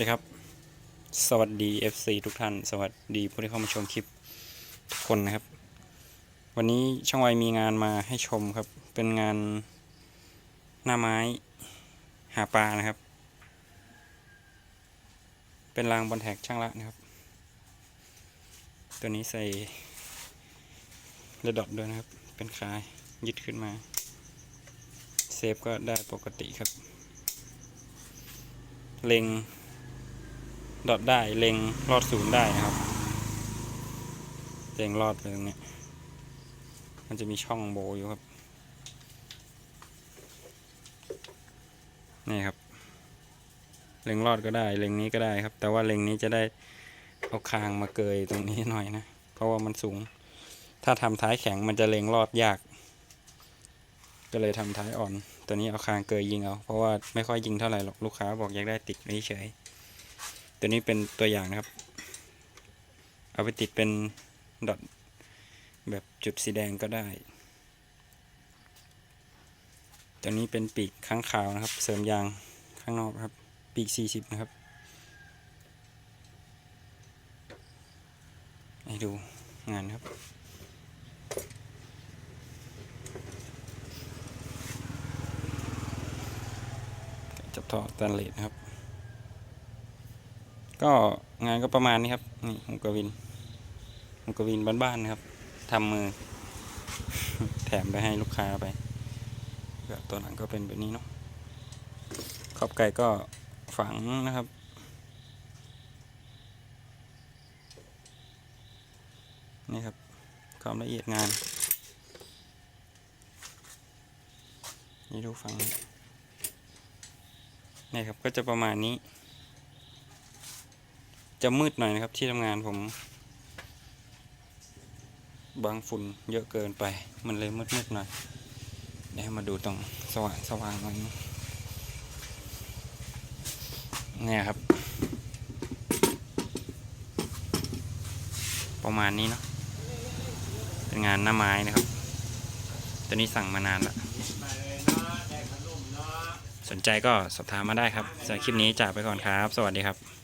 ดีครับ สวัสดี FC ทุกท่าน สวัสดีผู้ที่เข้ามาชมคลิปทุกคนนะครับ วันนี้ช่างไวมีงานมาให้ชมครับ เป็นงานหน้าไม้หาปลานะครับ เป็นรางบอลแท็กช่างละนะครับ ตัวนี้ใส่เรดดอทด้วยนะครับ เป็นคลายยึดขึ้นมา เซฟก็ได้ปกติครับเล็ง ดอทได้เล็งรอดศูนย์ได้นะครับเล็งรอดเลยตรงนี้มันจะมีช่องโบอยู่ครับ นี่ครับ เล็งรอดก็ได้ เล็งนี้ก็ได้ครับ แต่ว่าเล็งนี้จะได้เอาคางมาเกยตรงนี้หน่อยนะ เพราะว่ามันสูง ถ้าทำท้ายแข็งมันจะเล็งรอดยาก ก็เลยทำท้ายอ่อน ตัวนี้เอาคางเกยยิงเอา เพราะว่าไม่ค่อยยิงเท่าไหร่หรอกลูกค้าบอกอยากได้ติดเฉยๆ ตัวนี้เป็นตัวอย่างนะครับ เอาไปติดเป็นดอทแบบจุดสีแดงก็ได้ ตัวนี้เป็นปีกข้างขาวนะครับ เสริมยางข้างนอกครับ ปีก 40 นะครับ ให้ดูงานครับจับท่อตันเลสนะครับ ก็งานก็ประมาณนี้ครับนี่หุกกวินหุกกวินบ้านๆนะครับทำมือ แถมไปให้ลูกค้าไปตัวหลังก็เป็นแบบนี้เนาะขอบไก่ก็ฝังนะครับนี่ครับความละเอียดงาน นี่ดูฝังนี่ครับก็จะประมาณนี้ จะมืดหน่อยนะครับที่ทำงานผมบางฝุ่นเยอะเกินไป มันเลยมืดๆหน่อยเดี๋ยวมาดูตรงสว่างสว่างหน่อยนะเนี่ยครับ ประมาณนี้เนาะเป็นงานหน้าไม้นะครับ ตัวนี้สั่งมานานแล้วสนใจก็สอบถามมาได้ครับสำหรับคลิปนี้จากไปก่อนครับ สวัสดีครับ